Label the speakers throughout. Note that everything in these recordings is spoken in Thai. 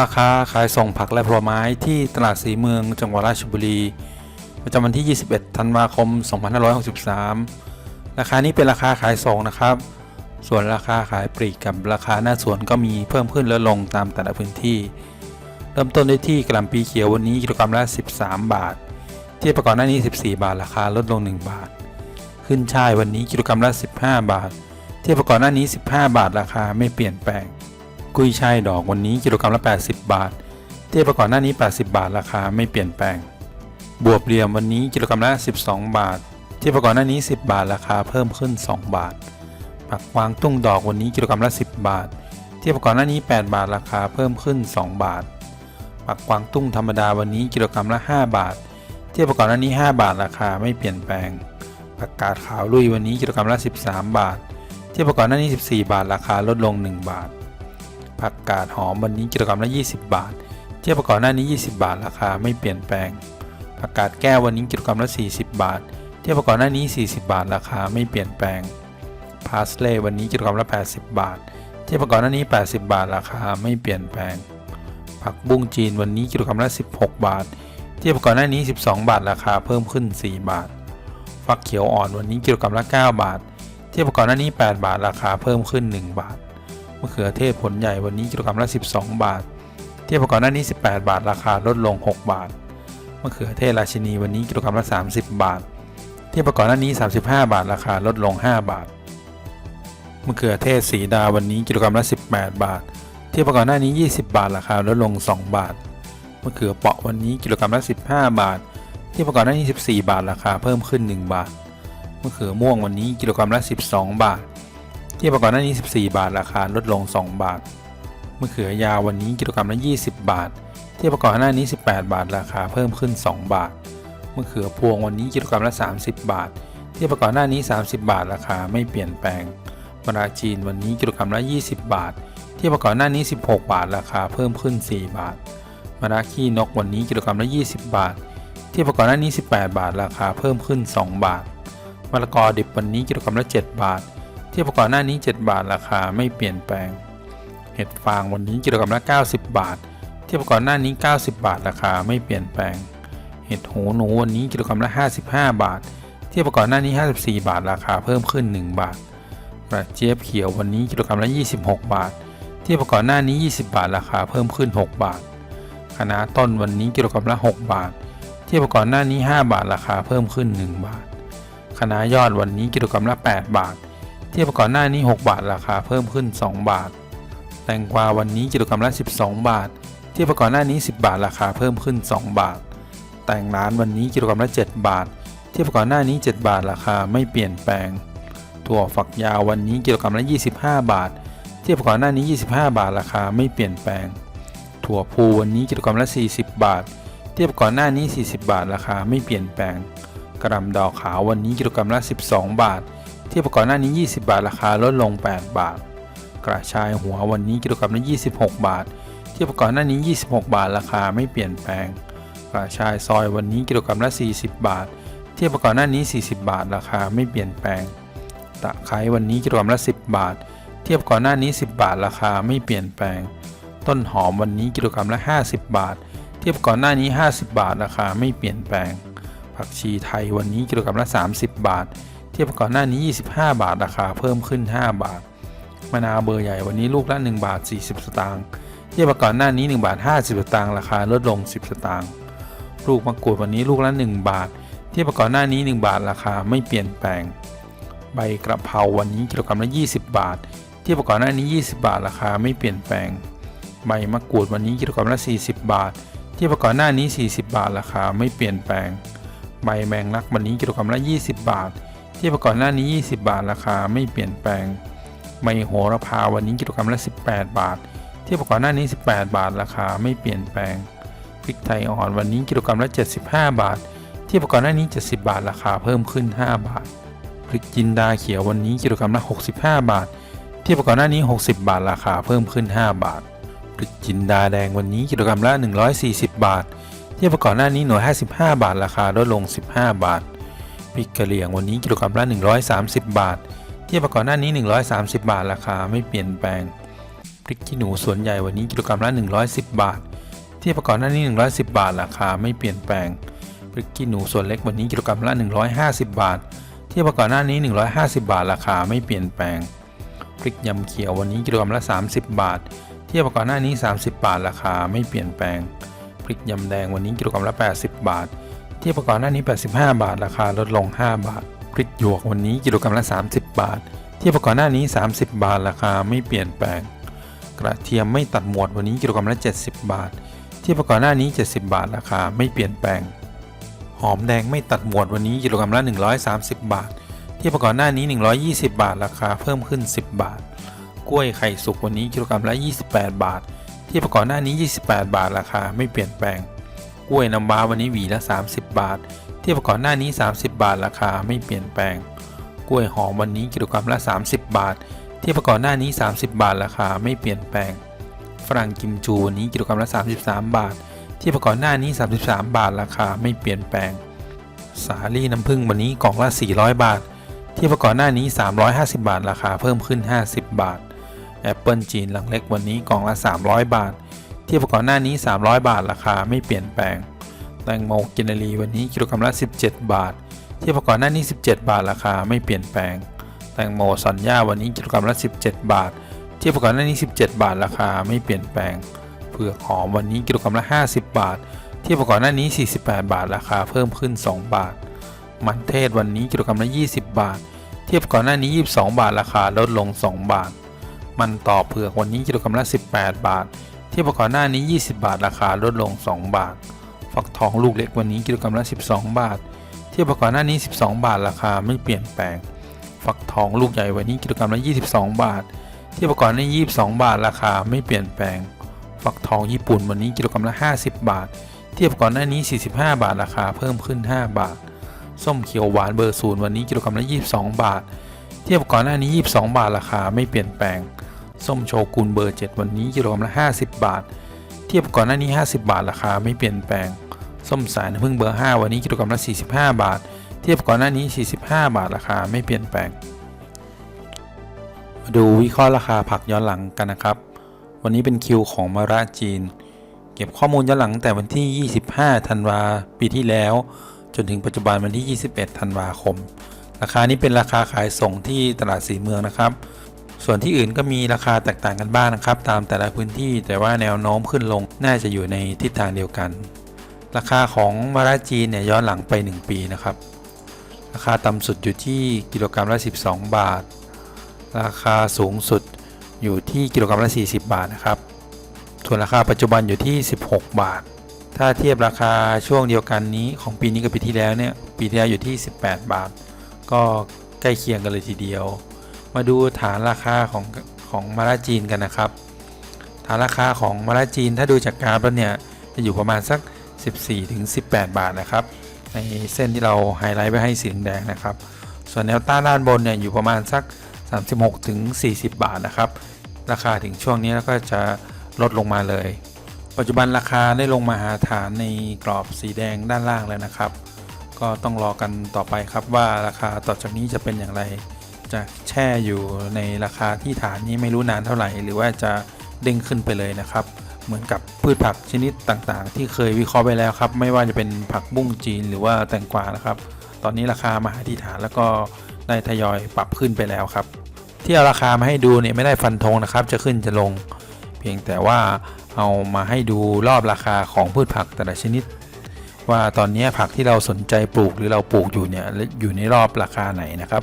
Speaker 1: ราคาขายส่งผักและผลไม้ที่ตลาดสีเมืองจังหวัดราชบุรี ประจำวันที่ 21 ธันวาคม 2563 ราคานี้เป็นราคาขายส่งนะครับ ส่วนราคาขายปลีกกับราคาหน้าสวนก็มีเพิ่มขึ้นและลงตามแต่ละพื้นที่ เริ่มต้นได้ที่กระหล่ำปีเขียววันนี้กิโลกรัมละ 13 บาท ทียบกับก่อนหน้านี้ 14 บาท ราคาลดลง 1 บาท ขึ้นช่ายวันนี้กิโลกรัมละ 15 บาท ทียบกับก่อนหน้านี้ 15 บาท ราคาไม่เปลี่ยนแปลง กุยช่ายดอกวันนี้กิโลกรัมละ 80 บาท เทียบกับก่อนหน้านี้ 80 บาทราคาไม่เปลี่ยนแปลง บวบเหลี่ยมวันนี้กิโลกรัมละ 12 บาท เทียบกับก่อนหน้านี้ 10 บาทราคาเพิ่มขึ้น 2 บาทผักวางตุ้งดอกวันนี้กิโลกรัมละ 10 บาท เทียบกับก่อนหน้านี้ 8 บาทราคาเพิ่มขึ้น 2 บาทผักกวางตุ้งธรรมดาวันนี้กิโลกรัมละ 5 บาท เทียบกับก่อนหน้านี้ 5 บาทราคาไม่เปลี่ยนแปลงผักกาดขาวลุยวันนี้กิโลกรัมละ 13 บาท เทียบกับก่อนหน้านี้ 14 บาท ราคาลดลง 1 บาท ผักกาดหอมวันนี้กิโลกรัมละ 20 บาท เทียบกับก่อนหน้านี้ 20 บาทราคาไม่เปลี่ยนแปลง ผักกาดแก้ววันนี้กิโลกรัมละ 40 บาท เทียบกับก่อนหน้านี้ 40 บาทราคาไม่เปลี่ยนแปลง พาสเล่วันนี้กิโลกรัมละ 80 บาท เทียบกับก่อนหน้านี้ 80 บาทราคาไม่เปลี่ยนแปลง ผักบุ้งจีนวันนี้กิโลกรัมละ 16 บาท เทียบกับก่อนหน้านี้ 12 บาทราคาเพิ่มขึ้น 4 บาท ฟักเขียวอ่อนวันนี้กิโลกรัมละ 9 บาท เทียบกับก่อนหน้านี้ 8 บาทราคาเพิ่มขึ้น 1 บาท มะเขือเทศผลใหญ่วันนี้กิโลกรัมละ 12 บาท เทียบกับก่อนหน้านี้ 18 บาท ราคาลดลง 6 บาท มะเขือเทศราชินีวันนี้กิโลกรัมละ 30 บาท เทียบกับก่อนหน้านี้ 35 บาท ราคาลดลง 5 บาท มะเขือเทศสีดาวันนี้กิโลกรัมละ 18 บาท เทียบกับก่อนหน้านี้ 20 บาท ราคาลดลง 2 บาท มะเขือเปาะวันนี้กิโลกรัมละ 15 บาท เทียบกับก่อนหน้านี้ 14 บาท ราคาเพิ่มขึ้น 1 บาท มะเขือม่วงวันนี้กิโลกรัมละ 12 บาท เทียบกับก่อนหน้านี้ 14 บาท ราคาลดลง 2 บาทมะเขือยาววันนี้กิโลกรัมละ 20 บาท เทียบกับก่อนหน้านี้ 18 บาท ราคาเพิ่มขึ้น 2 บาทมะเขือพวงวันนี้กิโลกรัมละ 30 บาท เทียบกับก่อนหน้านี้ 30 บาท ราคาไม่เปลี่ยนแปลงมะระจีนวันนี้กิโลกรัมละ 20 บาท เทียบกับก่อนหน้านี้ 16 บาท ราคาเพิ่มขึ้น 4 บาทมะระขี้นกวันนี้กิโลกรัมละ 20 บาท เทียบกับก่อนหน้านี้ 18 บาท ราคาเพิ่มขึ้น 2 บาทมะละกอดิบวันนี้กิโลกรัมละ 7 บาท ทียบกับก่อนหน้านี้ 7 บาทราคาไม่เปลี่ยนแปลง เห็ดฟางวันนี้กิโลกรัมละ 90 บาทเทียบกับก่อนหน้านี้ 90 บาทราคาไม่เปลี่ยนแปลง เห็ดหูหนูวันนี้กิโลกรัมละ 55 บาทเทียบกับก่อนหน้านี้ 54 บาทราคาเพิ่มขึ้น 1 บาท กระเจี๊ยบเขียววันนี้กิโลกรัมละ 26 บาทเทียบกับก่อนหน้านี้ 20 บาทราคาเพิ่มขึ้น 6 บาทคะน้าต้นวันนี้กิโลกรัมละ 6 บาทเทียบกับก่อนหน้านี้ 5 บาทราคาเพิ่มขึ้น 1 บาทคะน้ายอดวันนี้กิโลกรัมละ 8 บาท เทียบกับก่อนหน้านี้ 6 บาทราคาเพิ่มขึ้น 2 บาท แตงกวาวันนี้กิโลกรัมละ 12 บาท เทียบกับก่อนหน้านี้ 10 บาทราคาเพิ่มขึ้น 2 บาท แตงร้านวันนี้กิโลกรัมละ 7 บาท เทียบกับก่อนหน้านี้ 7 บาทราคาไม่เปลี่ยนแปลง ถั่วฝักยาววันนี้กิโลกรัมละ 25 บาท เทียบกับก่อนหน้านี้ 25 บาทราคาไม่เปลี่ยนแปลง ถั่วพูวันนี้กิโลกรัมละ 40 บาท เทียบก่อนหน้านี้ 40 บาทราคาไม่เปลี่ยนแปลงกระหลำดอกขาววันนี้กิโลกรัมละ 12 บาท ทียบก่อนหน้านี้ 20 บาท ราคาลดลง 8 บาท กระชายหัววันนี้กิโลกรัมละ 26 บาทเทียบก่อนหน้านี้ 26 บาท ราคาไม่เปลี่ยนแปลง กระชายซอยวันนี้กิโลกรัมละ 40 บาทเทียบก่อนหน้านี้ 40 บาท ราคาไม่เปลี่ยนแปลง ตะไคร้วันนี้กิโลกรัมละ 10 บาท เทียบก่อนหน้านี้ 10 บาท ราคาไม่เปลี่ยนแปลง ต้นหอมวันนี้กิโลกรัมละ 50 บาท เทียบก่อนหน้านี้ 50 บาท ราคาไม่เปลี่ยนแปลง ผักชีไทยวันนี้กิโลกรัมละ 30 บาท เทียบกับก่อนหน้านี้ 25 บาทราคาเพิ่มขึ้น 5 บาทมะนาวเบอร์ใหญ่วันนี้ลูกละ1บาท 40 สตางค์เทียบกับก่อนหน้านี้1บาท50 สตางค์ราคาลดลง 10 สตางค์ลูกมะกรูดวันนี้ลูกละ 1 บาท เทียบกับก่อนหน้านี้ 1 บาทราคาไม่เปลี่ยนแปลง ใบกระเพราวันนี้กิโลกรัมละ 20 บาท เทียบกับก่อนหน้านี้ 20 บาทราคาไม่เปลี่ยนแปลง ใบมะกรูดวันนี้กิโลกรัมละ 40 บาท เทียบกับก่อนหน้านี้ 40 บาทราคาไม่เปลี่ยนแปลง ใบแมงลักวันนี้กิโลกรัมละ 20 บาท ทียบกับก่อนหน้านี้ 20 บาทราคาไม่เปลี่ยนแปลงใบโหระพาวันนี้กิโลกรัมละ 18 บาท ทียบกับก่อนหน้านี้ 18 บาทราคาไม่เปลี่ยนแปลงพริกไทยอ่อนวันนี้กิโลกรัมละ 75 บาท ทียบกับก่อนหน้านี้ 70 บาทราคาเพิ่มขึ้น 5 บาทพริกจินดาเขียววันนี้กิโลกรัมละ 65 บาท ทียบกับก่อนหน้านี้ 60 บาทราคาเพิ่มขึ้น 5 บาทพริกจินดาแดงวันนี้กิโลกรัมละ 140 บาท ทียบกับก่อนหน้านี้หน่วย 55 บาทราคาลดลง 15 บาท พริกกะเหรี่ยงวันนี้กิโลกรัมละ 130 บาท เทียบกับก่อนหน้านี้ 130 บาท ราคาไม่เปลี่ยนแปลง พริกขี้หนูสวนใหญ่วันนี้กิโลกรัมละ 110 บาท เทียบกับก่อนหน้านี้ 110 บาท ราคาไม่เปลี่ยนแปลง พริกขี้หนูส่วนเล็กวันนี้กิโลกรัมละ 150 บาท เทียบกับก่อนหน้านี้ 150 บาท ราคาไม่เปลี่ยนแปลง พริกยำเขียววันนี้กิโลกรัมละ 30 บาท เทียบกับก่อนหน้านี้ 30 บาท ราคาไม่เปลี่ยนแปลง พริกยำแดงวันนี้กิโลกรัมละ 80 บาท ทียบกับก่อนหน้านี้ 85 บาท ราคาลดลง 5 บาทพริกหยวกวันนี้กิโลกรัมละ 30 บาทเทียบกับก่อนหน้านี้ 30 บาท ราคาไม่เปลี่ยนแปลง กระเทียมไม่ตัดหมวดวันนี้กิโลกรัมละ 70 บาทเทียบกับก่อนหน้านี้ 70 บาท ราคาไม่เปลี่ยนแปลง หอมแดงไม่ตัดหมวดวันนี้กิโลกรัมละ 130 บาทเทียบกับก่อนหน้านี้ 120 บาท ราคาเพิ่มขึ้น 10 บาท กล้วยไข่สุกวันนี้กิโลกรัมละ 28 บาทเทียบกับก่อนหน้านี้ 28 บาท ราคาไม่เปลี่ยนแปลง กล้วยน้ำว้าวันนี้หวีละ 30 บาท เทียบกับก่อนหน้านี้ 30 บาทราคาไม่เปลี่ยนแปลง กล้วยหอมวันนี้กิโลกรัมละ 30 บาท เทียบกับก่อนหน้านี้ 30 บาทราคาไม่เปลี่ยนแปลง ฝรั่งกิมจูวันนี้กิโลกรัมละ 33 บาท เทียบกับก่อนหน้านี้ 33 บาทราคาไม่เปลี่ยนแปลง สาลี่น้ำผึ้งวันนี้กล่องละ 400 บาท เทียบกับก่อนหน้านี้ 350 บาท ราคาเพิ่มขึ้น 50 บาทแอปเปิลจีนหลังเล็กวันนี้กล่องละ 300 บาท เทียบกับก่อนหน้านี้ 300 บาทราคาไม่เปลี่ยนแปลง แตงโมกินารีวันนี้กิโลกรัมละ 17 บาท เทียบกับก่อนหน้านี้ 17 บาทราคาไม่เปลี่ยนแปลง แตงโมสัญญาวันนี้กิโลกรัมละ 17 บาท เทียบกับก่อนหน้านี้ 17 บาทราคาไม่เปลี่ยนแปลงเผือกหอมวันนี้กิโลกรัมละ 50 บาท เทียบกับก่อนหน้านี้ 48 บาทราคาเพิ่มขึ้น 2 บาท มันเทศวันนี้กิโลกรัมละ 20 บาท เทียบกับก่อนหน้านี้ 22 บาทราคาลดลง 2 บาท มันต่อเผือกวันนี้กิโลกรัมละ 18 บาท ทียบกับก่อนหน้านี้ 20 บาท ราคาลดลง 2 บาท ฟักทองลูกเล็กวันนี้กิโลกรัมละ 12 บาท ทียบกับก่อนหน้านี้ 12 บาท ราคาไม่เปลี่ยนแปลง ฟักทองลูกใหญ่วันนี้กิโลกรัมละ 22 บาท ทียบกับก่อนหน้านี้22 บาท ราคาไม่เปลี่ยนแปลง ฟักทองญี่ปุ่นวันนี้กิโลกรัมละ 50 บาท เทียบก่อนหน้านี้ 45 บาท ราคาเพิ่มขึ้น 5 บาท ส้มเขียวหวานเบอร์ศูนย์วันนี้กิโลกรัมละ 22 บาท เทียบก่อนหน้านี้ 22 บาท ราคาไม่เปลี่ยนแปลง ส้มโชกุนเบอร์ 7 วันนี้กิโลกรัมละ 50 บาท เทียบก่อนหน้านี้ 50 บาทราคาไม่เปลี่ยนแปลง ส้มสายน้ำผึ้งเบอร์ 5 วันนี้กิโลกรัมละ 45 บาท เทียบก่อนหน้านี้ 45 บาทราคาไม่เปลี่ยนแปลง มาดูวิเคราะห์ราคาผักย้อนหลังกันนะครับ วันนี้เป็นคิวของมาระจีน เก็บข้อมูลย้อนหลังตั้งแต่วันที่ 25 ธันวาปีที่แล้ว จนถึงปัจจุบันวันที่ 21 ธันวาคม ราคานี้เป็นราคาขายส่งที่ตลาดสีเมืองนะครับ ส่วนที่อื่นก็มีราคาแตกต่างกันบ้างนะครับ ตามแต่ละพื้นที่แต่ว่าแนวโน้มขึ้นลงน่าจะอยู่ในทิศทางเดียวกัน ราคาของมาระจีนเนี่ยย้อนหลังไป 1 ปีนะครับ ราคาต่ำสุดอยู่ที่กิโลกรัมละ 12 บาท ราคาสูงสุดอยู่ที่กิโลกรัมละ 40 บาทนะครับ ส่วนราคาปัจจุบันอยู่ที่ 16 บาท ถ้าเทียบราคาช่วงเดียวกันนี้ของปีนี้กับปีที่แล้วเนี่ยปีที่แล้วอยู่ที่ 18 บาท ก็ใกล้เคียงกันเลยทีเดียว มาดูฐานราคาของของมาลาจีนกันนะครับ ฐานราคาของมาลาจีนถ้าดูจากกราฟแล้วเนี่ยจะอยู่ประมาณสัก 14-18 บาทนะครับ ในเส้นที่เราไฮไลท์ไว้ให้สีแดงนะครับ ส่วนแนวต้านด้านบนเนี่ยอยู่ประมาณสัก 36ถึง40 บาทนะครับ ราคาถึงช่วงนี้แล้วก็จะลดลงมาเลย ปัจจุบันราคาได้ลงมาหาฐานในกรอบสีแดงด้านล่างแล้วนะครับ ก็ต้องรอกันต่อไปครับว่าราคาต่อจากนี้จะเป็นอย่างไร จะแช่อยู่ในราคาที่ฐานนี้ไม่รู้นานเท่าไหร่ หรือว่าจะเด้งขึ้นไปเลยนะครับ เหมือนกับพืชผักชนิดต่างๆ ที่เคยวิเคราะห์ไปแล้วครับ ไม่ว่าจะเป็นผักบุ้งจีนหรือว่าแตงกวานะครับ ตอนนี้ราคามาหาที่ฐานแล้วก็ได้ทยอยปรับขึ้นไปแล้วครับ ที่เอาราคามาให้ดูเนี่ยไม่ได้ฟันธงนะครับ จะขึ้นจะลง เพียงแต่ว่าเอามาให้ดูรอบราคาของพืชผักแต่ละชนิด ว่าตอนนี้ผักที่เราสนใจปลูกหรือเราปลูกอยู่เนี่ยอยู่ในรอบราคาไหนนะครับ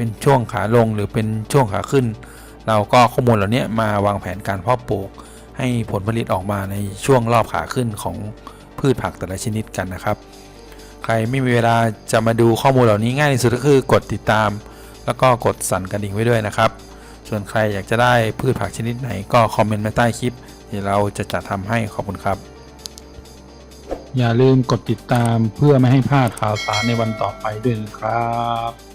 Speaker 1: เป็นช่วงขาลงหรือเป็นช่วงขาขึ้น เราก็ข้อมูลเหล่านี้มาวางแผนการเพาะปลูก ให้ผลผลิตออกมาในช่วงรอบขาขึ้นของพืชผักแต่ละชนิดกันนะครับ ใครไม่มีเวลาจะมาดูข้อมูลเหล่านี้ง่ายที่สุดก็คือกดติดตาม แล้วก็กดสั่นกระดิ่งไว้ด้วยนะครับ ส่วนใครอยากจะได้พืชผักชนิดไหนก็คอมเมนต์มาใต้คลิปเดี๋ยวเราจะจัดทำให้ขอบคุณครับ อย่าลืมกดติดตามเพื่อไม่ให้พลาดข่าวสารในวันต่อไปด้วยนะครับ